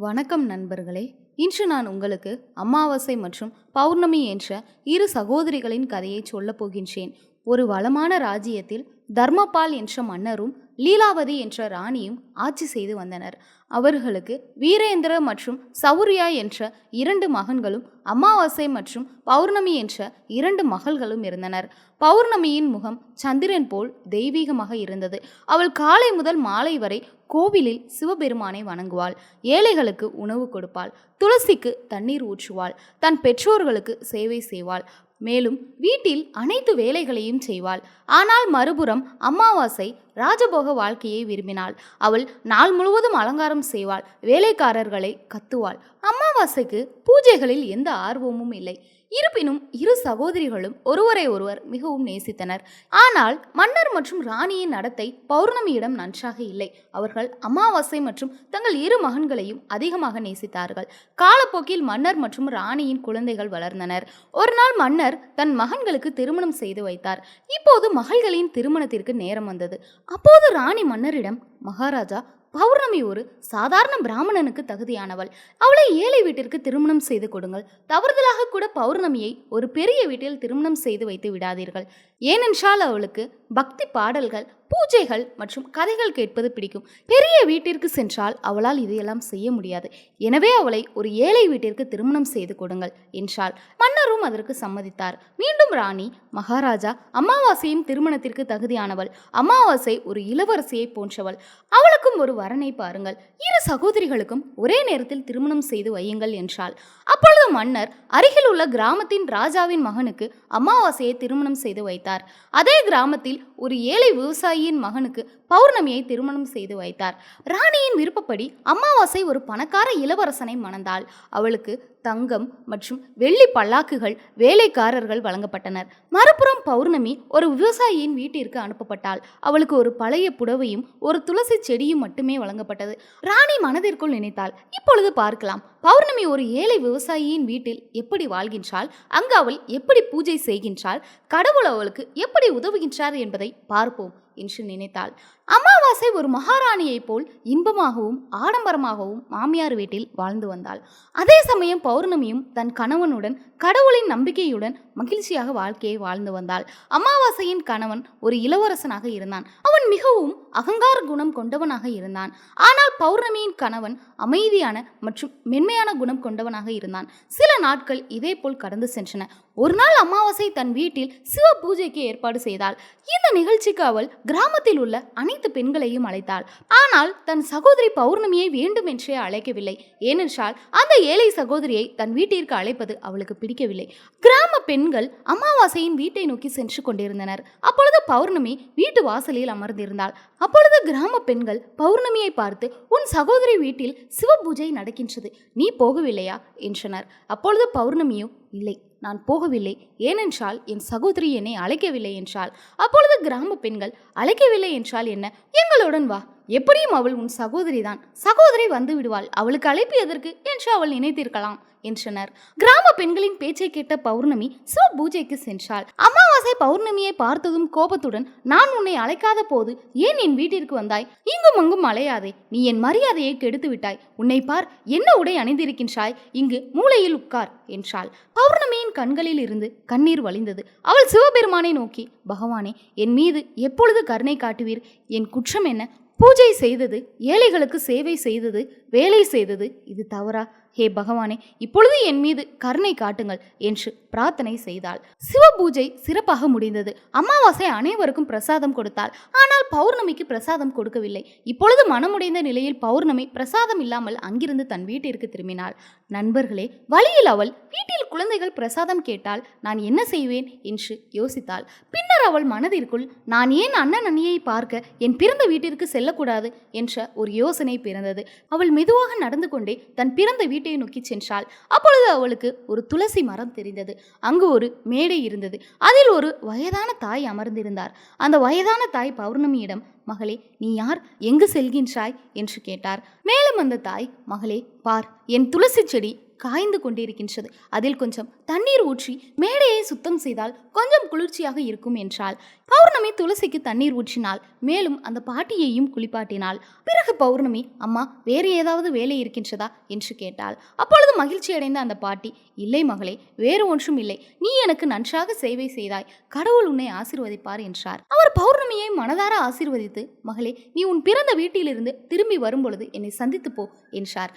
வணக்கம் நண்பர்களே. இன்று நான் உங்களுக்கு அமாவாசை மற்றும் பௌர்ணமி என்ற இரு சகோதரிகளின் கதையை சொல்லப் போகின்றேன். ஒரு வளமான ராஜ்யத்தில் தர்மபால் என்ற மன்னரும் லீலாவதி என்ற ராணியும் ஆட்சி செய்து வந்தனர். அவர்களுக்கு வீரேந்திர மற்றும் சௌரியா என்ற இரண்டு மகன்களும் அமாவாசை மற்றும் பௌர்ணமி என்ற இரண்டு மகள்களும் இருந்தனர். பௌர்ணமியின் முகம் சந்திரன் போல் தெய்வீகமாக இருந்தது. அவள் காலை முதல் மாலை வரை கோவிலில் சிவபெருமானை வணங்குவாள். ஏழைகளுக்கு உணவு கொடுப்பாள். துளசிக்கு தண்ணீர் ஊற்றுவாள். தன் பெற்றோர்களுக்கு சேவை செய்வாள். மேலும் வீட்டில் அனைத்து வேலைகளையும் செய்வாள். ஆனால் மறுபுறம் அமாவாசை ராஜபோக வாழ்க்கையை விரும்பினாள். அவள் நாள் முழுவதும் அலங்காரம் செய்வாள். வேலைக்காரர்களை கத்துவாள். அம்மா அமாவாசைக்கு பூஜைகளில் எந்த ஆர்வமும் இல்லை. இருப்பினும் இரு சகோதரிகளும் ஒருவரை ஒருவர் மிகவும் நேசித்தனர். ஆனால் மன்னர் மற்றும் ராணியின் நடத்தை பௌர்ணமியிடம் நன்றாக இல்லை. அவர்கள் அமாவாசை மற்றும் தங்கள் இரு மகன்களையும் அதிகமாக நேசித்தார்கள். காலப்போக்கில் மன்னர் மற்றும் ராணியின் குழந்தைகள் வளர்ந்தனர். ஒரு நாள் மன்னர் தன் மகன்களுக்கு திருமணம் செய்து வைத்தார். இப்போது மகள்களின் திருமணத்திற்கு நேரம் வந்தது. அப்போது ராணி மன்னரிடம் மகாராஜா பௌர்ணமி ஒரு சாதாரண பிராமணனுக்கு தகுதியானவள். அவளை ஏழை வீட்டிற்கு திருமணம் செய்து கொடுங்கள். தவறுதலாக கூட பௌர்ணமியை ஒரு பெரிய வீட்டில் திருமணம் செய்து வைத்து விடாதீர்கள். ஏனென்றால் அவளுக்கு பக்தி பாடல்கள் பூஜைகள் மற்றும் கதைகள் கேட்பது பிடிக்கும். பெரிய வீட்டிற்கு சென்றால் அவளால் இதையெல்லாம் செய்ய முடியாது. எனவே அவளை ஒரு ஏழை வீட்டிற்கு திருமணம் செய்து கொடுங்கள் என்றாள். மன்னரும் அதற்கு சம்மதித்தார். மீண்டும் ராணி மகாராஜா அமாவாசையும் திருமணத்திற்கு தகுதியானவள். அமாவாசை ஒரு இளவரசியை போன்றவள். அவளுக்கும் ஒரு வரனை பாருங்கள். இரு சகோதரிகளுக்கும் ஒரே நேரத்தில் திருமணம் செய்து வையுங்கள் என்றாள். அப்பொழுது மன்னர் அருகில் உள்ள கிராமத்தின் ராஜாவின் மகனுக்கு அமாவாசையை திருமணம் செய்து வைத்தார். அதே கிராமத்தில் ஒரு ஏழை விவசாயி விவசாயியின் மகனுக்கு பௌர்ணமியை திருமணம் செய்து வைத்தார். ராணியின் விருப்பப்படி அமாவாசை ஒரு பணக்கார இளவரசனை மணந்தாள். அவளுக்கு தங்கம் மற்றும் வெள்ளி பல்லாக்குகள் வேலைக்காரர்கள் வழங்கப்பட்டனர். மறுபுறம் பௌர்ணமி ஒரு விவசாயியின் வீட்டிற்கு அனுப்பப்பட்டாள். அவளுக்கு ஒரு பழைய புடவையும் ஒரு துளசி செடியும் மட்டுமே வழங்கப்பட்டது. ராணி மனதிற்குள் நினைத்தாள். இப்பொழுது பார்க்கலாம். பௌர்ணமி ஒரு ஏழை விவசாயியின் வீட்டில் எப்படி வாழ்கின்றாள்? அங்கு அவள் எப்படி பூஜை செய்கின்றாள்? கடவுள் அவளுக்கு எப்படி உதவுகின்றார் என்பதை பார்ப்போம். என்று நினைத்தாள். அமாவாசை ஒரு மகாராணியைப் போல் இன்பமாகவும் ஆடம்பரமாகவும் மாமியார் வீட்டில் வாழ்ந்து வந்தாள். அதே சமயம் பௌர்ணமியும் தன் கணவனுடன் கடவுளின் நம்பிக்கையுடன் மகிழ்ச்சியாக வாழ்க்கையை வாழ்ந்து வந்தாள். அமாவாசையின் கணவன் ஒரு இளவரசனாக இருந்தான். அவன் மிகவும் அகங்கார குணம் கொண்டவனாக இருந்தான். ஆனால் பௌர்ணமியின் கணவன் அமைதியான மற்றும் மென்மையான குணம் கொண்டவனாக இருந்தான். சில நாட்கள் இதேபோல் கடந்து சென்றன. ஒரு நாள் அமாவாசை தன் வீட்டில் சிவ பூஜைக்கு ஏற்பாடு செய்தாள். இந்த நிகழ்ச்சிக்கு அவள் கிராமத்தில் உள்ள அனைத்து பெண்களையும் அழைத்தாள். ஆனால் தன் சகோதரி பௌர்ணமியை வேண்டுமென்றே அழைக்கவில்லை. ஏனென்றால் அந்த ஏழை சகோதரியை தன் வீட்டிற்கு அழைப்பது அவளுக்கு பிடிக்கவில்லை. கிராம பெண்கள் அமாவாசையின் வீட்டை நோக்கி சென்று கொண்டிருந்தனர். அப்பொழுது பௌர்ணமி வீட்டு வாசலில் அமர்ந்திருந்தாள். அப்பொழுது கிராம பெண்கள் பௌர்ணமியை பார்த்து உன் சகோதரி வீட்டில் சிவ பூஜை நடக்கின்றது. நீ போகவில்லையா? என்றனர். அப்பொழுது பௌர்ணமியோ இல்லை. நான் போகவில்லை. ஏனென்றால் என் சகோதரி என்னை அழைக்கவில்லை என்றால் அப்பொழுது கிராம பெண்கள் அழைக்கவில்லை என்றால் என்ன? எங்களுடன் வா. எப்படியும் அவள் உன் சகோதரிதான். சகோதரி வந்து விடுவாள். அவளுக்கு அழைப்பு எதற்கு? என்று அவள் நினைத்திருக்கலாம். என்றனர். கிராம பெண்களின் பேச்சை கேட்ட பௌர்ணமி சிவ பூஜைக்கு சென்றாள். அமாவாசை பௌர்ணமியை பார்த்ததும் கோபத்துடன் நான் உன்னை அழைக்காத போது ஏன் என் வீட்டிற்கு வந்தாய்? இங்கும் அங்கும் அலையாதே. நீ என் மரியாதையை கெடுத்து விட்டாய். உன்னை பார் என்ன உடை அணிந்திருக்கின்றாய்? இங்கு மூளையில் உட்கார் என்றாள். பௌர்ணமியின் கண்களில் இருந்து கண்ணீர் வழிந்தது. அவள் சிவபெருமானை நோக்கி பகவானே என் மீது எப்பொழுது கருணை காட்டுவீர்? என் குற்றம் என்ன? பூஜை செய்தது ஏழைகளுக்கு சேவை செய்தது வேலை செய்தது இது தவறா? ஹே பகவானே இப்பொழுது என் மீது கருணை காட்டுங்கள் என்று பிரார்த்தனை செய்தாள். சிவ பூஜை சிறப்பாக முடிந்தது. அமாவாசை அனைவருக்கும் பிரசாதம் கொடுத்தாள். ஆனால் பௌர்ணமிக்கு பிரசாதம் கொடுக்கவில்லை. இப்பொழுது மனமுடைந்த நிலையில் பௌர்ணமி பிரசாதம் இல்லாமல் அங்கிருந்து தன் வீட்டிற்கு திரும்பினாள். நண்பர்களே வழியில் அவள் வீட்டில் குழந்தைகள் பிரசாதம் கேட்டால் நான் என்ன செய்வேன்? என்று யோசித்தாள். பின்னர் அவள் மனதிற்குள் நான் ஏன் அண்ணன் அண்ணியை பார்க்க என் பிறந்த வீட்டிற்கு செல்லக்கூடாது? என்ற ஒரு யோசனை பிறந்தது. அவள் மெதுவாக நடந்து கொண்டே தன் பிறந்த வீட்டில் வீட்டை நோக்கி சென்றாள். அப்பொழுது அவளுக்கு ஒரு துளசி மரம் தெரிந்தது. அங்கு ஒரு மேடை இருந்தது. அதில் ஒரு வயதான தாய் அமர்ந்திருந்தார். அந்த வயதான தாய் பௌர்ணமியிடம் மகளே நீ யார்? எங்கு செல்கின்றாய்? என்று கேட்டார். மேலும் அந்த தாய் மகளே பார் என் துளசி செடி காய்ந்து கொண்டிருக்கின்றது. அதில் கொஞ்சம் தண்ணீர் ஊற்றி மேடையை சுத்தம் செய்தால் கொஞ்சம் குளிர்ச்சியாக இருக்கும் என்றால் பௌர்ணமி துளசிக்கு தண்ணீர் ஊற்றினாள் மேலும் அந்த பாட்டியையும் குளிப்பாட்டினாள். பிறகு பௌர்ணமி அம்மா வேறு ஏதாவது வேலை இருக்கின்றதா? என்று கேட்டாள். அப்பொழுது மகிழ்ச்சி அடைந்த அந்த பாட்டி இல்லை மகளே வேறு ஒன்றும் இல்லை. நீ எனக்கு நன்றாக சேவை செய்தாய். கடவுள் உன்னை ஆசிர்வதிப்பார் என்றார். அவர் பௌர்ணமியை மனதார ஆசிர்வதித்து மகளே நீ உன் பிறந்த வீட்டிலிருந்து திரும்பி வரும்பொழுது என்னை சந்தித்து போ என்றார்.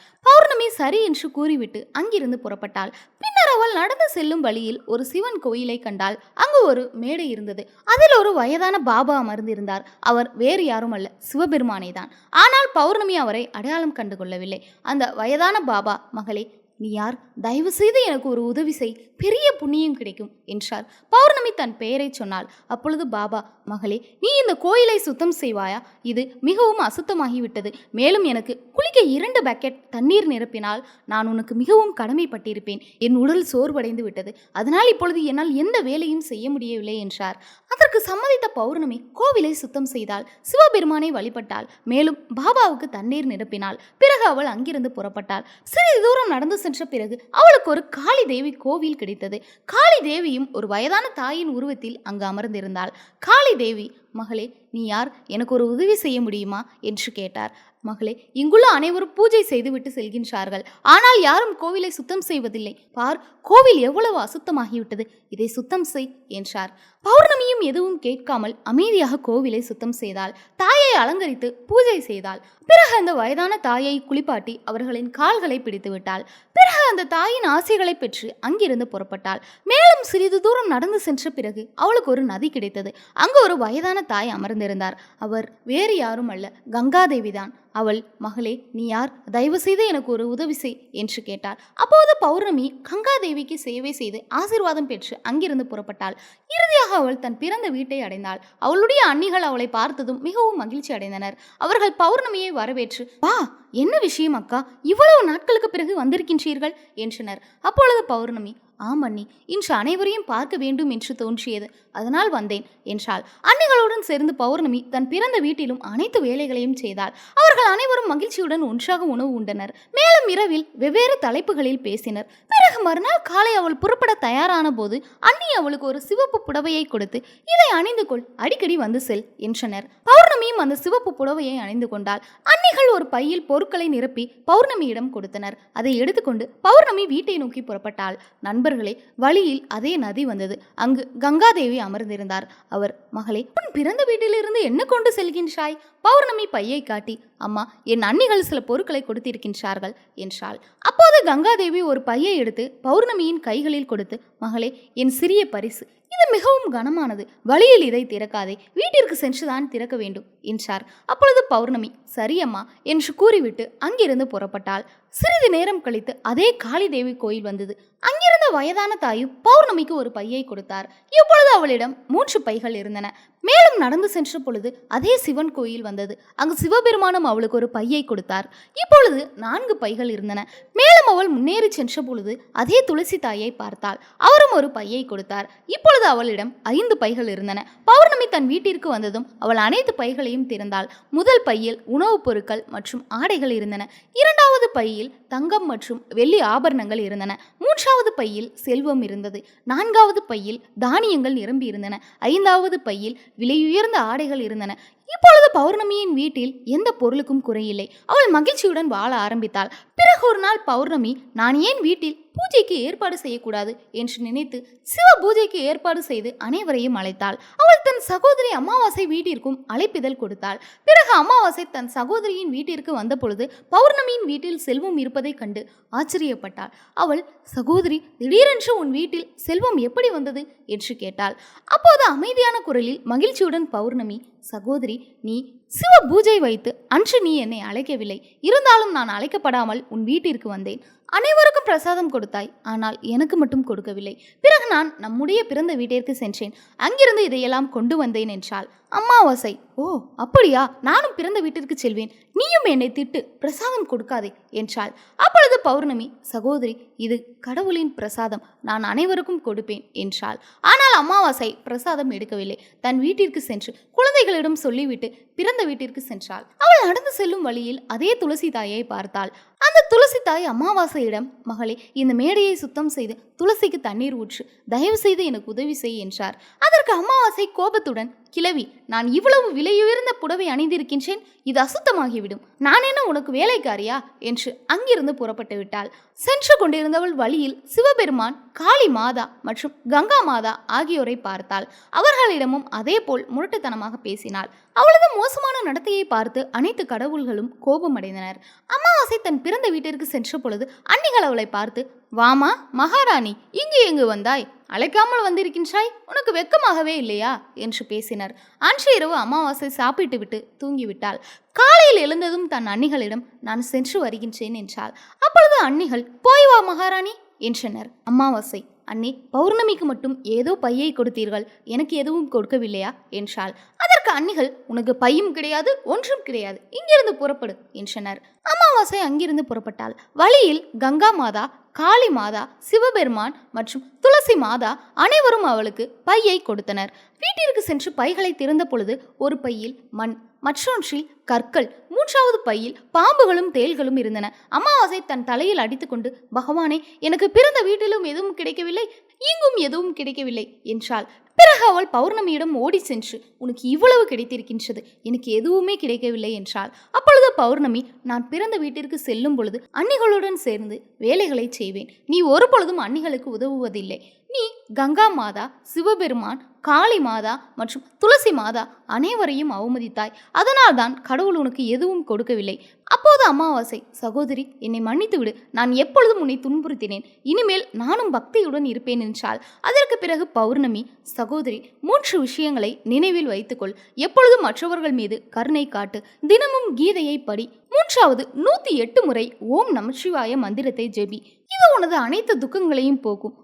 பௌர்ணமி சரி என்று கூறிவிட்டு அங்கிருந்து புறப்பட்டாள். பின்னர் அவள் நடந்து செல்லும் வழியில் ஒரு சிவன் கோயிலை கண்டால் அங்கு ஒரு மேடை இருந்தது. அதில் ஒரு வயதான பாபா அமர்ந்திருந்தார். அவர் வேறு யாரும் அல்ல சிவபெருமானே தான் ஆனால் பௌர்ணமி அவரை அடையாளம் கண்டு கொள்ளவில்லை அந்த வயதான பாபா மகளே நீ யார்? தயவு செய்து எனக்கு ஒரு உதவி செய். பெரிய புண்ணியம் கிடைக்கும் என்றார். பௌர்ணமி தன் பெயரை சொன்னால் அப்பொழுது பாபா மகளே நீ இந்த கோயிலை சுத்தம் செய்வாயா? இது மிகவும் அசுத்தமாகிவிட்டது. மேலும் எனக்கு குளிக்க இரண்டு பக்கெட் தண்ணீர் நிரப்பினால் நான் உனக்கு மிகவும் கடமைப்பட்டிருப்பேன். என் உடல் சோர்வடைந்து விட்டது. அதனால் இப்பொழுது என்னால் எந்த வேலையும் செய்ய முடியவில்லை என்றார். அதற்கு சம்மதித்த பௌர்ணமி கோவிலை சுத்தம் செய்தாள். சிவபெருமானை வழிபட்டாள். மேலும் பாபாவுக்கு தண்ணீர் நிரப்பினாள். பிறகு அவள் அங்கிருந்து புறப்பட்டாள். சிறிது தூரம் நடந்து சென்ற சென்ற பிறகு அவளுக்கு ஒரு காளி தேவி கோவில் கிடைத்தது. காளி தேவியும் ஒரு வயதான தாயின் உருவத்தில் அங்கு அமர்ந்திருந்தாள். காளி தேவி மகளே நீ யார்? எனக்கு ஒரு உதவி செய்ய முடியுமா? என்று கேட்டார். மகளே இங்குள்ள அனைவரும் பூஜை செய்துவிட்டு செல்கின்றார்கள். ஆனால் யாரும் கோவிலை சுத்தம் செய்வதில்லை. பார் கோவில் எவ்வளவு அசுத்தமாகிவிட்டது. இதை சுத்தம் செய் என்றார். பௌர்ணமியும் எதுவும் கேட்காமல் அமைதியாக கோவிலை சுத்தம் செய்தாள். தாய் அலங்கரித்து பூஜை செய்தாள். பிறகு அந்த வயதான தாயை குளிப்பாட்டி அவர்களின் கால்களை பிடித்து விட்டாள். பிறகு அந்த தாயின் ஆசைகளை பெற்று அங்கிருந்து புறப்பட்டாள். மேலும் சிறிது தூரம் நடந்து சென்ற பிறகு அவளுக்கு ஒரு நதி கிடைத்தது. அங்கு ஒரு வயதான தாய் அமர்ந்திருந்தார். அவர் வேறு யாரும் அல்ல கங்காதேவிதான் அவள் மகளே நீ யார்? தயவு செய்து எனக்கு ஒரு உதவி செய் என்று கேட்டாள். அப்போது பௌர்ணமி கங்காதேவிக்கு சேவை செய்து ஆசீர்வாதம் பெற்று அங்கிருந்து புறப்பட்டாள். இறுதியாக அவள் தன் பிறந்த வீட்டை அடைந்தாள். அவளுடைய அன்னிகள் அவளை பார்த்ததும் மிகவும் மகிழ்ச்சி அடைந்தனர். அவர்கள் பௌர்ணமியை வரவேற்று வா என்ன விஷயம் அக்கா? இவ்வளவு நாட்களுக்கு பிறகு வந்திருக்கின்றீர்கள்? என்றனர். அப்பொழுது பௌர்ணமி ஆம் அண்ணி இன்று அனைவரையும் பார்க்க வேண்டும் என்று தோன்றியது. அதனால் வந்தேன் என்றாள். அன்னிகளுடன் சேர்ந்து பௌர்ணமி தன் பிறந்த வீட்டிலும் அனைத்து வேலைகளையும் செய்தாள். அவர்கள் அனைவரும் மகிழ்ச்சியுடன் ஒன்றாக உணவு உண்டனர். மேலும் இரவில் வெவ்வேறு தலைப்புகளில் பேசினர். பிறகு மறுநாள் காலை அவள் புறப்பட தயாரான போது அண்ணி அவளுக்கு ஒரு சிவப்பு புடவையை கொடுத்து இதை அணிந்து கொள் அடிக்கடி வந்து செல் என்றனர். பௌர்ணமியும் அந்த சிவப்பு புடவையை அணிந்து கொண்டாள். அன்னிகள் ஒரு பையில் பொருட்களை நிரப்பி பௌர்ணமியிடம் கொடுத்தனர். அதை எடுத்துக்கொண்டு பௌர்ணமி வீட்டை நோக்கி புறப்பட்டாள். நண்பர்களே வழியில் அதே நதி வந்தது. அங்கு கங்காதேவி அமர்ந்திருந்தார். அவர் மகளே உன் பிறந்த வீட்டிலிருந்து என்ன கொண்டு செல்கின்றாய்? பௌர்ணமி பையை காட்டி அம்மா என் அன்னிகள் சில பொருட்களை கொடுத்திருக்கின்றார்கள் என்றாள். அப்போது கங்காதேவி ஒரு பையை எடுத்து பௌர்ணமியின் கைகளில் கொடுத்து மகளே என் சிறிய பரிசு இது மிகவும் கனமானது. வழியில் இதை திறக்காதே. வீட்டிற்கு சென்றுதான் திறக்க வேண்டும் என்றார். அப்பொழுது பௌர்ணமி சரியம்மா என்று கூறிவிட்டு அங்கிருந்து புறப்பட்டாள். சிறிது நேரம் கழித்து அதே காளிதேவி கோயில் வந்தது. அங்கிருந்த வயதான தாயும் பௌர்ணமிக்கு ஒரு பையை கொடுத்தார். இப்பொழுது அவளிடம் மூன்று பைகள் இருந்தன. மேலும் நடந்து சென்ற பொழுது அதே சிவன் கோயில் வந்தது. அங்கு சிவபெருமானும் அவளுக்கு ஒரு பையை கொடுத்தார். இப்பொழுது நான்கு பைகள் இருந்தன. மேலும் அவள் முன்னேறி சென்ற பொழுது அதே துளசி தாயை பார்த்தாள். அவரும் ஒரு பையை கொடுத்தார். இப்பொழுது அவளிடம் ஐந்து பைகள் இருந்தன. பௌர்ணமி தன் வீட்டிற்கு வந்ததும் அவள் அனைத்து பைகளையும் திறந்தாள். முதல் பையில் உணவுப் பொருட்கள் மற்றும் ஆடைகள் இருந்தன. இரண்டாவது பையில் தங்கம் மற்றும் வெள்ளி ஆபரணங்கள் இருந்தன. மூன்றாவது பையில் செல்வம் இருந்தது. நான்காவது பையில் தானியங்கள் நிரம்பி இருந்தன ஐந்தாவது பையில் விலையுயர்ந்த ஆடைகள் இருந்தன. இப்பொழுது பௌர்ணமியின் வீட்டில் எந்த பொருளுக்கும் குறையில்லை. அவள் மகிழ்ச்சியுடன் வாழ ஆரம்பித்தாள். பிறகு ஒரு நாள் பௌர்ணமி நான் ஏன் வீட்டில் பூஜைக்கு ஏற்பாடு செய்யக்கூடாது என்று நினைத்து சிவ பூஜைக்கு ஏற்பாடு செய்து அனைவரையும் அழைத்தாள். அவள் தன் சகோதரி அமாவாசை வீட்டிற்கும் அழைப்பிதழ் கொடுத்தாள். பிறகு அமாவாசை தன் சகோதரியின் வீட்டிற்கு வந்த பொழுது பௌர்ணமியின் வீட்டில் செல்வம் இருப்பதைக் கண்டு ஆச்சரியப்பட்டாள். அவள் சகோதரி திடீரென்று உன் வீட்டில் செல்வம் எப்படி வந்தது? என்று கேட்டாள். அப்போது அமைதியான குரலில் மகிழ்ச்சியுடன் பௌர்ணமி சகோதரி நீ சிவ பூஜை வைத்து அன்று நீ என்னை அழைக்கவில்லை. இருந்தாலும் நான் அழைக்கப்படாமல் உன் வீட்டிற்கு வந்தேன். அனைவருக்கும் பிரசாதம் கொடுத்தாய். ஆனால் எனக்கு மட்டும் கொடுக்கவில்லை. பிறகு நான் நம்முடைய பிறந்த வீட்டிற்கு சென்றேன். அங்கிருந்து இதையெல்லாம் கொண்டு வந்தேன் என்றாள். அமாவாசை. ஓ அப்படியா? நானும் பிறந்த வீட்டிற்கு செல்வேன். நீயும் என்னை திட்டு பிரசாதம் கொடுக்காதே என்றாள். அப்பொழுது பௌர்ணமி சகோதரி இது கடவுளின் பிரசாதம். நான் அனைவருக்கும் கொடுப்பேன் என்றாள். ஆனால் அமாவாசை பிரசாதம் எடுக்கவில்லை. தன் வீட்டிற்கு சென்று குழந்தைகளிடம் சொல்லிவிட்டு பிறந்த வீட்டிற்கு சென்றாள். அவள் நடந்து செல்லும் வழியில் அதே துளசி தாயை பார்த்தாள். அந்த துளசி தாய் அமாவாசையிடம் மகளே இந்த மேடையை சுத்தம் செய்து துளசிக்கு தண்ணீர் ஊற்று. தயவு செய்து எனக்கு உதவி செய் என்றார். அதற்கு அமாவாசை கோபத்துடன் கிழவி நான் இவ்வளவு விலையுயர்ந்த புடவை அணிந்திருக்கின்றேன் இது அசுத்தமாகிவிடும். நான் என்ன உனக்கு வேலைக்காரியா? என்று அங்கிருந்து புறப்பட்டு விட்டாள். சென்று கொண்டிருந்தவள் வழியில் சிவபெருமான் காளி மாதா மற்றும் கங்கா மாதா ஆகியோரை பார்த்தாள். அவர்களிடமும் அதேபோல் முரட்டுத்தனமாக பேசினாள். அவளது மோசமான நடத்தையை பார்த்து அனைத்து கடவுள்களும் கோபமடைந்தனர். அமாவாசை தன் பிறந்த வீட்டிற்கு சென்ற பொழுது அன்னிகள் அவளை பார்த்து வாமா மகாராணி இங்கு எங்கு வந்தாய்? அழைக்காமல் வந்திருக்கின்றாய்? உனக்கு வெக்கமாகவே இல்லையா? என்று பேசினர். அன்று இரவு அமாவாசை சாப்பிட்டு விட்டு தூங்கிவிட்டாள். காலையில் எழுந்ததும் தன் அன்னிகளிடம் நான் சென்று வருகின்றேன் என்றாள். அப்பொழுது அன்னிகள் போய் வா மகாராணி என்றனர். அமாவாசை அன்னி பௌர்ணமிக்கு மட்டும் ஏதோ பையை கொடுத்தீர்கள் எனக்கு எதுவும் கொடுக்கவில்லையா? என்றாள். அதற்கு அன்னிகள் உனக்கு பையும் கிடையாது ஒன்றும் கிடையாது இங்கிருந்து புறப்படு என்றனர். அமாவாசை அங்கிருந்து புறப்பட்டாள். வழியில் கங்கா மாதா காளி மாதா சிவபெருமான் மற்றும் துளசி மாதா அனைவரும் அவளுக்கு பையை கொடுத்தனர். வீட்டிற்கு சென்று பைகளை திறந்த பொழுது ஒரு பையில் மண் மற்றொன்றில் கற்கள் மூன்றாவது பையில் பாம்புகளும் தேள்களும் இருந்தன. அமாவாசை தன் தலையில் அடித்துக்கொண்டு பகவானே எனக்கு பிறந்த வீட்டிலும் எதுவும் கிடைக்கவில்லை. இங்கும் எதுவும் கிடைக்கவில்லை என்றால் பிறகு அவள் பௌர்ணமியிடம் ஓடி சென்று உனக்கு இவ்வளவு கிடைத்திருக்கின்றது எனக்கு எதுவுமே கிடைக்கவில்லை என்றால் அப்பொழுது பௌர்ணமி நான் பிறந்த வீட்டிற்கு செல்லும் பொழுது அன்னிகளுடன் சேர்ந்து வேலைகளை செய்வேன். நீ ஒரு பொழுதும் அன்னிகளுக்கு உதவுவதில்லை. நீ கங்கா மாதா சிவபெருமான் காளி மாதா மற்றும் துளசி மாதா அனைவரையும் அவமதித்தாய். அதனால்தான் கடவுள் உனக்கு எதுவும் கொடுக்கவில்லை. அப்போது அமாவாசை. சகோதரி என்னை மன்னித்து விடு. நான் எப்பொழுதும் உன்னை துன்புறுத்தினேன். இனிமேல் நானும் பக்தியுடன் இருப்பேன் என்றால் அதற்கு பிறகு பௌர்ணமி. சகோதரி மூன்று விஷயங்களை நினைவில் வைத்துக்கொள். எப்பொழுதும் மற்றவர்கள் மீது கருணை காட்டு. தினமும் கீதையை படி. மூன்றாவது நூத்தி எட்டு முறை ஓம் நமச்சிவாய மந்திரத்தை ஜெபி. இது உனது அனைத்து துக்கங்களையும் போக்கும்.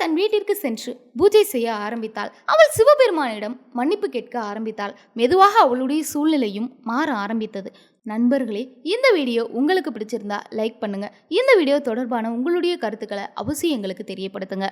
தன் வீட்டிற்கு சென்று பூஜை செய்ய ஆரம்பித்தாள். அவள் சிவபெருமானிடம் மன்னிப்பு கேட்க ஆரம்பித்தாள். மெதுவாக அவளுடைய சூழ்நிலையும் மாற ஆரம்பித்தது. நண்பர்களே இந்த வீடியோ உங்களுக்கு பிடிச்சிருந்தா லைக் பண்ணுங்க. இந்த வீடியோ தொடர்பான உங்களுடைய கருத்துக்களை அவசியம் எங்களுக்கு தெரியப்படுத்துங்க.